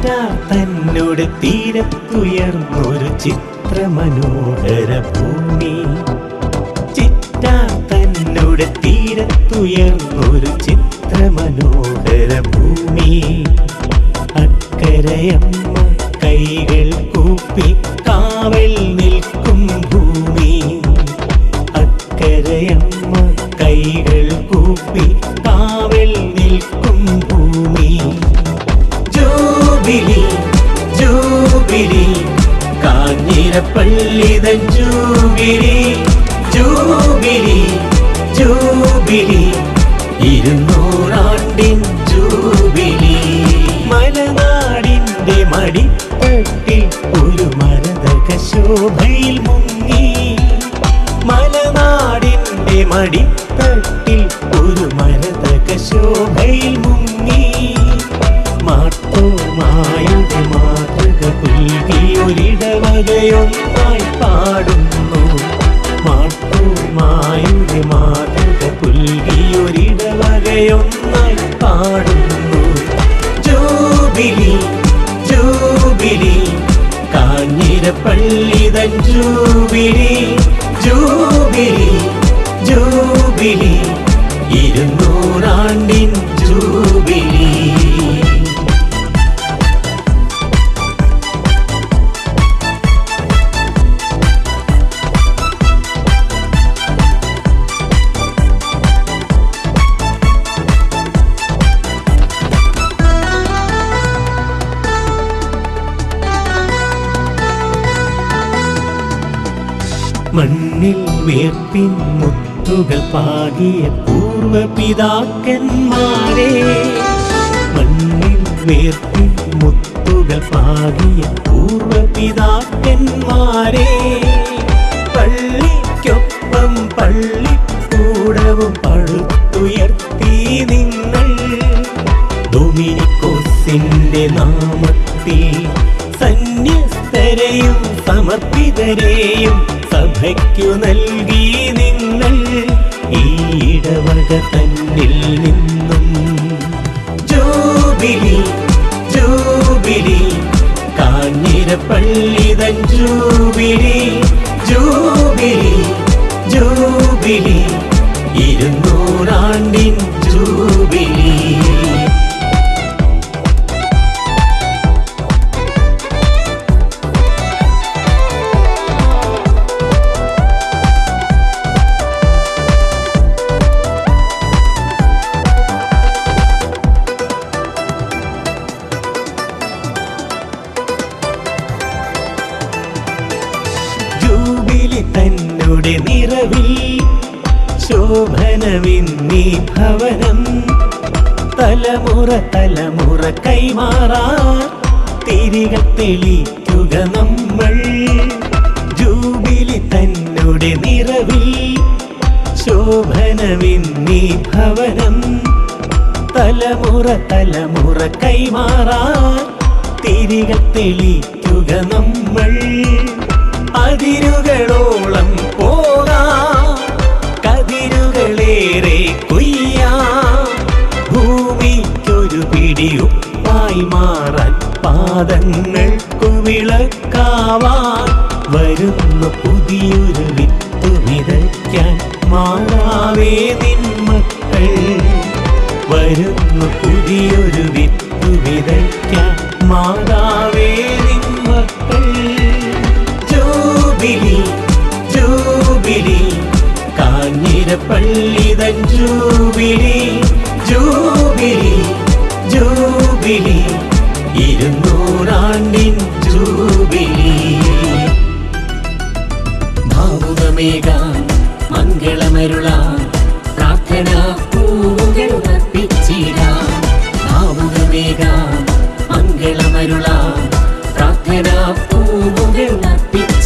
ചിറ്റാർ തന്നോട് തീരത്തുയർന്നൊരു ചിത്രമനോഹര ഭൂമി. ചിറ്റാർ തന്നോട് തീരത്തുയർന്നൊരു കാഞ്ഞിരപ്പള്ളിതൻ ജൂബിലി ജൂബിലി ജൂബിലി. ഇരുന്നൂറാണ്ടിൻ ജൂബിലി. മലനാടിന്റെ മടിത്തട്ടിൽ ഒരു മരതക ശോഭയിൽ മുങ്ങി. മലനാടിന്റെ മടിത്തട്ടിൽ ഒരു മരതക ജൂബിലി ജൂബിലി കാഞ്ഞിരപ്പള്ളിതൻ ജൂബിലി ജൂബിലി ജൂബിലി ഇരുന്നൂറാണ്ടിൻ ജൂബിലി. മണ്ണിൽ വേർപ്പിൻ മുത്തുകൾ പാകിയ പൂർവ പിതാക്കന്മാരെ മണ്ണിൽ വേർപ്പിൻ മുത്തുകൾ പാകിയ പൂർവ പിതാക്കന്മാരെ പള്ളിക്കൊപ്പം പള്ളിക്കൂടവും പഴുത്തുയർത്തി നിങ്ങൾ. ഡൊമിനിക്കോസിന്റെ നാമത്തിൽ സന്യസ്തരെയും സമർപ്പിതരെയും സഭയ്ക്കു നൽകി നിങ്ങൾ ഈ ഇടവക തന്നിൽ നിന്നും. ജൂബിലി ജൂബിലി കാഞ്ഞിരപ്പള്ളിതൻ ജൂബിലി ജൂബിലി ജൂബിലി ഇരുന്നൂറാണ്ടിൻ ജൂബിലി. ശോഭനവിന്നീ ഭവനം. തലമുറ തലമുറ കൈമാറാ. തിരികൾ തെളിക്കുക നമ്മൾ. ജൂബിലി തന്നോടെ നിറവിൽ ശോഭനമിന്നീ ഭവനം. തലമുറ തലമുറ കൈമാറാ. തിരികൾ തെളിക്കുക നമ്മൾ. അതിരുകളോളം മാറാൻ പാദങ്ങൾക്കു വിളക്കാവാൻ വരുന്നു പുതിയൊരു വിത്ത് വിതയ്ക്കാൻ മാറാവേ നിൻ മക്കൾ. വരുന്നു പുതിയൊരു വിത്ത് വിതയ്ക്കാൻ മാറാവേ നിൻ ജൂബിലി ജൂബിലി കാഞ്ഞിരപ്പള്ളിതൻ ജൂബിലി ജൂബിലി. മംഗളമരുള പ്രാർത്ഥന പൂവുകൾ അർപ്പിച്ചിടാം ഭാവുകമേക മംഗളമരുളാം പ്രാർത്ഥന പൂവുകൾ അർപ്പിച്ചിടാം